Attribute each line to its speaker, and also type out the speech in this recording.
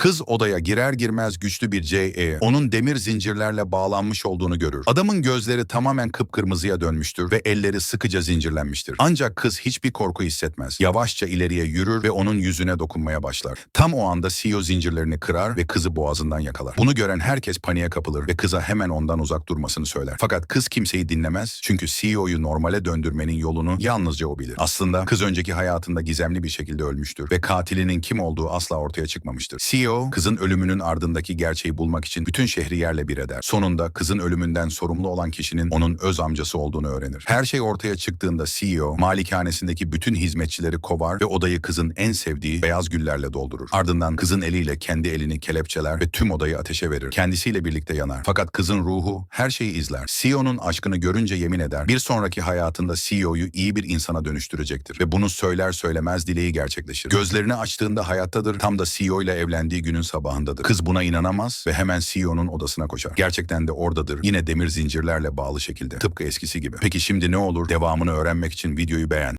Speaker 1: Kız odaya girer girmez güçlü bir J.E. onun demir zincirlerle bağlanmış olduğunu görür. Adamın gözleri tamamen kıpkırmızıya dönmüştür ve elleri sıkıca zincirlenmiştir. Ancak kız hiçbir korku hissetmez. Yavaşça ileriye yürür ve onun yüzüne dokunmaya başlar. Tam o anda CEO zincirlerini kırar ve kızı boğazından yakalar. Bunu gören herkes paniğe kapılır ve kıza hemen ondan uzak durmasını söyler. Fakat kız kimseyi dinlemez çünkü CEO'yu normale döndürmenin yolunu yalnızca o bilir. Aslında kız önceki hayatında gizemli bir şekilde ölmüştür ve katilinin kim olduğu asla ortaya çıkmamıştır. CEO kızın ölümünün ardındaki gerçeği bulmak için bütün şehri yerle bir eder. Sonunda kızın ölümünden sorumlu olan kişinin onun öz amcası olduğunu öğrenir. Her şey ortaya çıktığında CEO malikanesindeki bütün hizmetçileri kovar ve odayı kızın en sevdiği beyaz güllerle doldurur. Ardından kızın eliyle kendi elini kelepçeler ve tüm odayı ateşe verir. Kendisiyle birlikte yanar. Fakat kızın ruhu her şeyi izler. CEO'nun aşkını görünce yemin eder. Bir sonraki hayatında CEO'yu iyi bir insana dönüştürecektir. Ve bunu söyler söylemez dileği gerçekleşir. Gözlerini açtığında hayattadır. Tam da CEO ile evlendiği günün sabahındadır. Kız buna inanamaz ve hemen CEO'nun odasına koşar. Gerçekten de oradadır. Yine demir zincirlerle bağlı şekilde. Tıpkı eskisi gibi. Peki şimdi ne olur? Devamını öğrenmek için videoyu beğen.